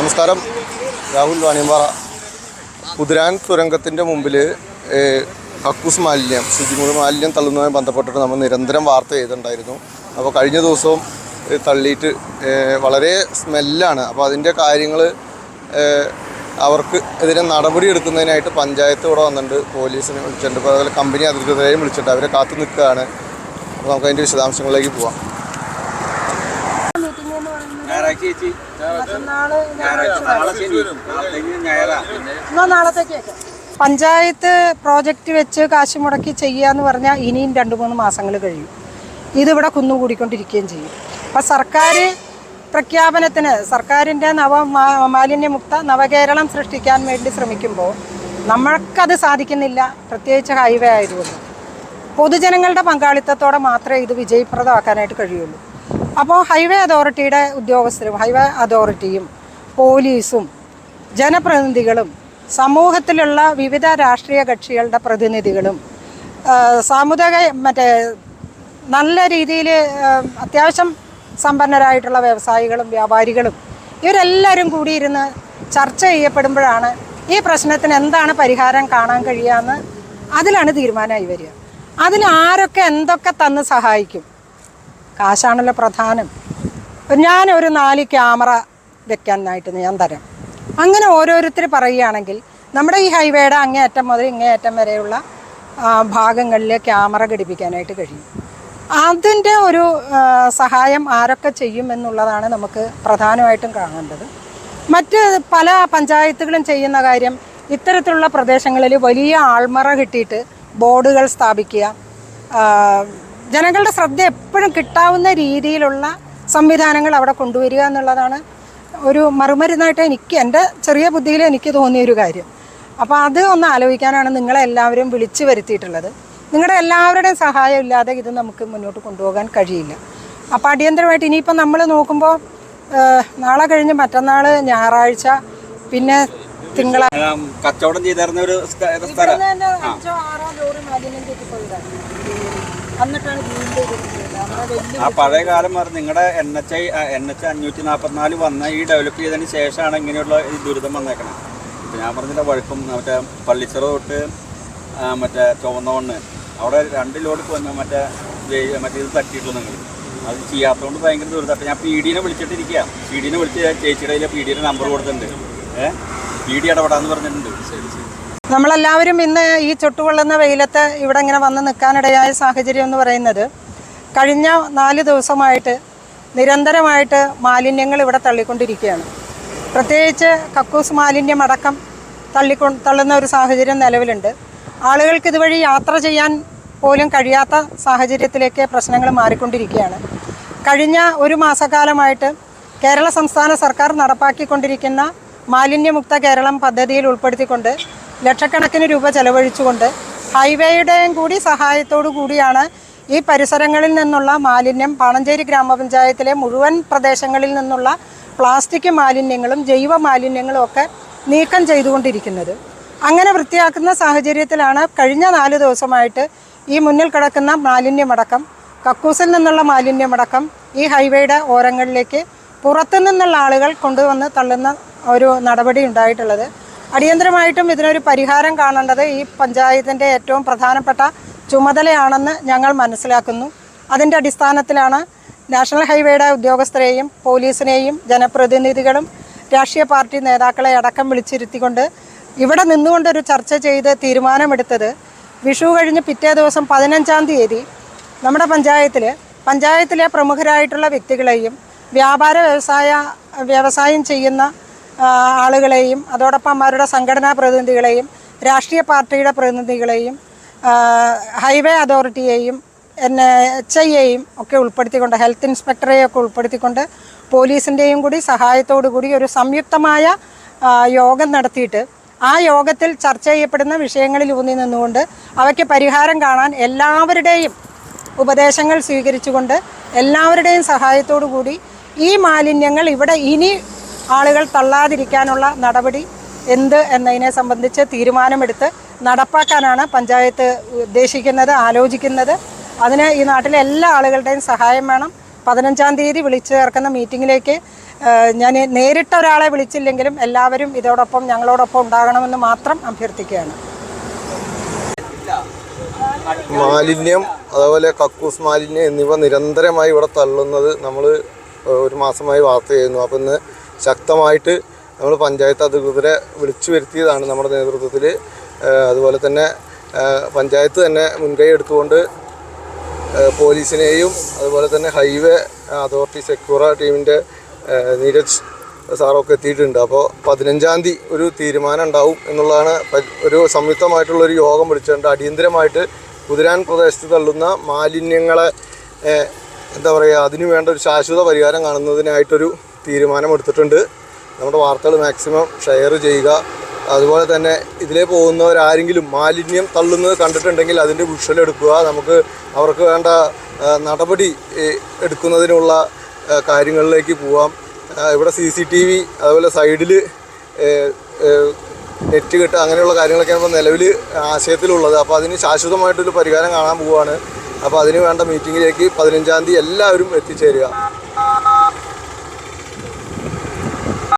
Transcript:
നമസ്കാരം. രാഹുൽ വാണിയമ്പാറ. കുതിരാൻ തുരങ്കത്തിന്റെ മുമ്പിൽ കക്കൂസ് മാലിന്യം ശുചിമുറി മാലിന്യം തള്ളുന്നതുമായി ബന്ധപ്പെട്ടിട്ട് നമ്മൾ നിരന്തരം വാർത്ത ചെയ്തിട്ടുണ്ടായിരുന്നു. അപ്പോൾ കഴിഞ്ഞ ദിവസവും തള്ളിയിട്ട് വളരെ സ്മെല്ലാണ്. അപ്പോൾ അതിന്റെ കാര്യങ്ങൾ അവർക്ക് എതിരെ നടപടി എടുക്കുന്നതിനായിട്ട് പഞ്ചായത്ത് ഇവിടെ വന്നിട്ടുണ്ട്. പോലീസിനെ വിളിച്ചിട്ടുണ്ട്. ഇപ്പോൾ അതുപോലെ കമ്പനി അധികൃതരെയും വിളിച്ചിട്ടുണ്ട്. അവരെ കാത്തു നിൽക്കുകയാണ്. അപ്പോൾ നമുക്ക് അതിന്റെ വിശദാംശങ്ങളിലേക്ക് പോവാം മീറ്റിംഗ് എന്ന് പറയുന്നത് ഞായറാഴ്ച ചേച്ചി. എന്നാ നാളത്തേക്ക് പഞ്ചായത്ത് പ്രോജക്റ്റ് വെച്ച് കാശ് മുടക്കി ചെയ്യാന്ന് പറഞ്ഞാൽ ഇനിയും രണ്ട് മൂന്ന് മാസങ്ങൾ കഴിയും. ഇതിവിടെ കുന്നുകൂടിക്കൊണ്ടിരിക്കുകയും ചെയ്യും. അപ്പം സർക്കാർ പ്രഖ്യാപനത്തിന് സർക്കാരിന്റെ നവ മാലിന്യമുക്ത നവകേരളം സൃഷ്ടിക്കാൻ വേണ്ടി ശ്രമിക്കുമ്പോൾ നമ്മൾക്കത് സാധിക്കുന്നില്ല. പ്രത്യേകിച്ച് ഹൈവേ ആയതുകൊണ്ട്. പൊതുജനങ്ങളുടെ പങ്കാളിത്തത്തോടെ മാത്രമേ ഇത് വിജയപ്രദമാക്കാനായിട്ട് കഴിയുള്ളൂ. അപ്പോൾ ഹൈവേ അതോറിറ്റിയുടെ ഉദ്യോഗസ്ഥരും ഹൈവേ അതോറിറ്റിയും പോലീസും ജനപ്രതിനിധികളും സമൂഹത്തിലുള്ള വിവിധ രാഷ്ട്രീയ കക്ഷികളുടെ പ്രതിനിധികളും സാമുദായിക മറ്റേ നല്ല രീതിയിൽ അത്യാവശ്യം സമ്പന്നരായിട്ടുള്ള വ്യവസായികളും വ്യാപാരികളും ഇവരെല്ലാവരും കൂടിയിരുന്ന് ചർച്ച ചെയ്യപ്പെടുമ്പോഴാണ് ഈ പ്രശ്നത്തിന് എന്താണ് പരിഹാരം കാണാൻ കഴിയാന്ന് അതിലാണ് തീരുമാനമായി വരിക. അതിന് ആരൊക്കെ എന്തൊക്കെ തന്ന് സഹായിക്കും? കാശാണല്ലോ പ്രധാനം. ഞാൻ ഒരു നാല് ക്യാമറ വെക്കാനായിട്ട് ഞാൻ തരാം. അങ്ങനെ ഓരോരുത്തർ പറയുകയാണെങ്കിൽ നമ്മുടെ ഈ ഹൈവേയുടെ അങ്ങേയറ്റം മുതൽ ഇങ്ങേയറ്റം വരെയുള്ള ഭാഗങ്ങളിൽ ക്യാമറ ഘടിപ്പിക്കാനായിട്ട് കഴിയും. അതിന്റെ ഒരു സഹായം ആരൊക്കെ ചെയ്യും എന്നുള്ളതാണ് നമുക്ക് പ്രധാനമായിട്ടും കാണേണ്ടത്. മറ്റ് പല പഞ്ചായത്തുകളും ചെയ്യുന്ന കാര്യം ഇത്തരത്തിലുള്ള പ്രദേശങ്ങളിൽ വലിയ ആൾമറ കിട്ടിയിട്ട് ബോർഡുകൾ സ്ഥാപിക്കുക ജനങ്ങളുടെ ശ്രദ്ധ എപ്പോഴും കിട്ടാവുന്ന രീതിയിലുള്ള സംവിധാനങ്ങൾ അവിടെ കൊണ്ടുവരിക എന്നുള്ളതാണ് ഒരു മറുമരുന്നായിട്ട് എനിക്ക് എന്റെ ചെറിയ ബുദ്ധിയിൽ എനിക്ക് തോന്നിയ ഒരു കാര്യം. അപ്പോൾ അത് ഒന്ന് ആലോചിക്കാനാണ് നിങ്ങളെ എല്ലാവരും വിളിച്ചു വരുത്തിയിട്ടുള്ളത്. നിങ്ങളുടെ എല്ലാവരുടെയും സഹായം ഇല്ലാതെ ഇത് നമുക്ക് മുന്നോട്ട് കൊണ്ടുപോകാൻ കഴിയില്ല. അപ്പോൾ അടിയന്തരമായിട്ട് ഇനിയിപ്പോൾ നമ്മൾ നോക്കുമ്പോൾ നാളെ കഴിഞ്ഞ് മറ്റന്നാൾ ഞായറാഴ്ച പിന്നെ തിങ്കളാഴ്ച കച്ചവടം ചെയ്തിരുന്ന ഒരു സ്ഥ- സ്ഥലം. ആ പഴയ കാലം പറഞ്ഞ് നിങ്ങളുടെ N H I N H അഞ്ഞൂറ്റി നാൽപ്പത്തിനാല് വന്ന ഈ ഡെവലപ്പ് ചെയ്തതിന് ശേഷമാണ് ഇങ്ങനെയുള്ള ഈ ദുരിതം വന്നേക്കണേ. ഇപ്പം ഞാൻ പറഞ്ഞില്ല വഴക്കും മറ്റേ പള്ളിച്ചിറ തൊട്ട് മറ്റേ ചുവന്ന മണ്ണ് അവിടെ രണ്ട് ലോഡ് കൊന്ന മറ്റേ മറ്റേ ഇത് തട്ടിയിട്ടുള്ളൂ നിങ്ങൾ അത് ചെയ്യാത്തതുകൊണ്ട് ഭയങ്കര ദുരിതം. ഞാൻ പി ഡിനെ വിളിച്ചിട്ടിരിക്കുക പി ഡിനെ വിളിച്ച് ചേച്ചിയുടെ പി ഡിയുടെ നമ്പർ കൊടുത്തിട്ടുണ്ട്. ഏഹ് പി ഡി ഇടപെടാന്ന് പറഞ്ഞിട്ടുണ്ട്. ശരി ശരി നമ്മളെല്ലാവരും ഇന്ന് ഈ ചുട്ടുകൊള്ളുന്ന വെയിലത്ത് ഇവിടെ ഇങ്ങനെ വന്ന് നിൽക്കാനിടയായ സാഹചര്യം എന്ന് പറയുന്നത് കഴിഞ്ഞ നാല് ദിവസമായിട്ട് നിരന്തരമായിട്ട് മാലിന്യങ്ങൾ ഇവിടെ തള്ളിക്കൊണ്ടിരിക്കുകയാണ്. പ്രത്യേകിച്ച് കക്കൂസ് മാലിന്യം അടക്കം തള്ളിക്കൊ തള്ളുന്ന ഒരു സാഹചര്യം നിലവിലുണ്ട്. ആളുകൾക്ക് ഇതുവഴി യാത്ര ചെയ്യാൻ പോലും കഴിയാത്ത സാഹചര്യത്തിലേക്ക് പ്രശ്നങ്ങൾ മാറിക്കൊണ്ടിരിക്കുകയാണ്. കഴിഞ്ഞ ഒരു മാസക്കാലമായിട്ട് കേരള സംസ്ഥാന സർക്കാർ നടപ്പാക്കിക്കൊണ്ടിരിക്കുന്ന മാലിന്യമുക്ത കേരളം പദ്ധതിയിൽ ഉൾപ്പെടുത്തിക്കൊണ്ട് ലക്ഷക്കണക്കിന് രൂപ ചെലവഴിച്ചുകൊണ്ട് ഹൈവേയുടെയും കൂടി സഹായത്തോടു കൂടിയാണ് ഈ പരിസരങ്ങളിൽ നിന്നുള്ള മാലിന്യം പാണഞ്ചേരി ഗ്രാമപഞ്ചായത്തിലെ മുഴുവൻ പ്രദേശങ്ങളിൽ നിന്നുള്ള പ്ലാസ്റ്റിക് മാലിന്യങ്ങളും ജൈവ മാലിന്യങ്ങളും ഒക്കെ നീക്കം ചെയ്തുകൊണ്ടിരിക്കുന്നത്. അങ്ങനെ വൃത്തിയാക്കുന്ന സാഹചര്യത്തിലാണ് കഴിഞ്ഞ നാല് ദിവസമായിട്ട് ഈ മുന്നിൽ കിടക്കുന്ന മാലിന്യമടക്കം കക്കൂസിൽ നിന്നുള്ള മാലിന്യമടക്കം ഈ ഹൈവേയുടെ ഓരങ്ങളിലേക്ക് പുറത്തു നിന്നുള്ള ആളുകൾ കൊണ്ടുവന്ന് തള്ളുന്ന ഒരു നടപടി ഉണ്ടായിട്ടുള്ളത്. അടിയന്തരമായിട്ടും ഇതിനൊരു പരിഹാരം കാണേണ്ടത് ഈ പഞ്ചായത്തിന്റെ ഏറ്റവും പ്രധാനപ്പെട്ട ചുമതലയാണെന്ന് ഞങ്ങൾ മനസ്സിലാക്കുന്നു. അതിന്റെ അടിസ്ഥാനത്തിലാണ് നാഷണൽ ഹൈവേയുടെ ഉദ്യോഗസ്ഥരെയും പോലീസിനെയും ജനപ്രതിനിധികളും രാഷ്ട്രീയ പാർട്ടി നേതാക്കളെ അടക്കം വിളിച്ചിരുത്തിക്കൊണ്ട് ഇവിടെ നിന്നുകൊണ്ടൊരു ചർച്ച ചെയ്ത് തീരുമാനമെടുത്തത് വിഷു കഴിഞ്ഞ് പിറ്റേ ദിവസം പതിനഞ്ചാം തീയതി നമ്മുടെ പഞ്ചായത്തിൽ പഞ്ചായത്തിലെ പ്രമുഖരായിട്ടുള്ള വ്യക്തികളെയും വ്യാപാര വ്യവസായ വ്യവസായം ചെയ്യുന്ന ആളുകളെയും അതോടൊപ്പം അവരുടെ സംഘടനാ പ്രതിനിധികളെയും രാഷ്ട്രീയ പാർട്ടിയുടെ പ്രതിനിധികളെയും ഹൈവേ അതോറിറ്റിയെയും എന്നെ എച്ച് ഐയെയും ഒക്കെ ഉൾപ്പെടുത്തിക്കൊണ്ട് ഹെൽത്ത് ഇൻസ്പെക്ടറെയും ഒക്കെ ഉൾപ്പെടുത്തിക്കൊണ്ട് പോലീസിന്റെയും കൂടി സഹായത്തോടു കൂടി ഒരു സംയുക്തമായ യോഗം നടത്തിയിട്ട് ആ യോഗത്തിൽ ചർച്ച ചെയ്യപ്പെടുന്ന വിഷയങ്ങളിൽ ഊന്നി നിന്നുകൊണ്ട് അവയ്ക്ക് പരിഹാരം കാണാൻ എല്ലാവരുടെയും ഉപദേശങ്ങൾ സ്വീകരിച്ചുകൊണ്ട് എല്ലാവരുടെയും സഹായത്തോടു കൂടി ഈ മാലിന്യങ്ങൾ ഇവിടെ ഇനി ആളുകൾ തള്ളാതിരിക്കാനുള്ള നടപടി എന്ത് എന്നതിനെ സംബന്ധിച്ച് തീരുമാനമെടുത്ത് നടപ്പാക്കാനാണ് പഞ്ചായത്ത് ഉദ്ദേശിക്കുന്നത് ആലോചിക്കുന്നത്. അതിന് ഈ നാട്ടിലെ എല്ലാ ആളുകളുടെയും സഹായം വേണം. പതിനഞ്ചാം തീയതി വിളിച്ചു ചേർക്കുന്ന മീറ്റിങ്ങിലേക്ക് ഞാൻ നേരിട്ട് ഒരാളെ വിളിച്ചില്ലെങ്കിലും എല്ലാവരും ഇതോടൊപ്പം ഞങ്ങളോടൊപ്പം ഉണ്ടാകണമെന്ന് മാത്രം അഭ്യർത്ഥിക്കുകയാണ്. മാലിന്യം അതുപോലെ കക്കൂസ് മാലിന്യം എന്നിവ നിരന്തരമായി ഇവിടെ തള്ളുന്നത് നമ്മൾ ഒരു മാസമായി വാർത്ത ചെയ്യുന്നു. അപ്പം ഇന്ന് ശക്തമായിട്ട് നമ്മൾ പഞ്ചായത്ത് അധികൃതരെ വിളിച്ചു വരുത്തിയതാണ് നമ്മുടെ നേതൃത്വത്തിൽ. അതുപോലെ തന്നെ പഞ്ചായത്ത് തന്നെ മുൻകൈ എടുത്തുകൊണ്ട് പോലീസിനെയും അതുപോലെ തന്നെ ഹൈവേ അതോറിറ്റി സെക്യൂറ ടീമിന്റെ നീരജ് സാറൊക്കെ എത്തിയിട്ടുണ്ട്. അപ്പോൾ പതിനഞ്ചാം തീയതി ഒരു തീരുമാനം ഉണ്ടാവും എന്നുള്ളതാണ് ഒരു സംയുക്തമായിട്ടുള്ളൊരു യോഗം വിളിച്ചുകൊണ്ട് അടിയന്തരമായിട്ട് കുതിരാൻ പ്രദേശത്ത് തള്ളുന്ന മാലിന്യങ്ങളെ എന്താ പറയുക അതിനു വേണ്ട ഒരു ശാശ്വത പരിഹാരം കാണുന്നതിനായിട്ടൊരു തീരുമാനം എടുത്തിട്ടുണ്ട് നമ്മുടെ വാർത്തകൾ മാക്സിമം ഷെയർ ചെയ്യുക. അതുപോലെ തന്നെ ഇതിലേ പോകുന്നവരാരെങ്കിലും മാലിന്യം തള്ളുന്നത് കണ്ടിട്ടുണ്ടെങ്കിൽ അതിന്റെ വിഷ്വൽ എടുക്കുക. നമുക്ക് അവർക്ക് വേണ്ട നടപടി എടുക്കുന്നതിനുള്ള കാര്യങ്ങളിലേക്ക് പോവാം. ഇവിടെ സി സി ടി വി അതുപോലെ സൈഡിൽ നെറ്റ് കിട്ടുക അങ്ങനെയുള്ള കാര്യങ്ങളൊക്കെയാണ് ഇപ്പോൾ നിലവിൽ ആശയത്തിലുള്ളത്. അപ്പോൾ അതിന് ശാശ്വതമായിട്ടൊരു പരിഹാരം കാണാൻ പോവുകയാണ് അപ്പോൾ അതിന് വേണ്ട മീറ്റിങ്ങിലേക്ക് പതിനഞ്ചാം തീയതി എല്ലാവരും എത്തിച്ചേരുക.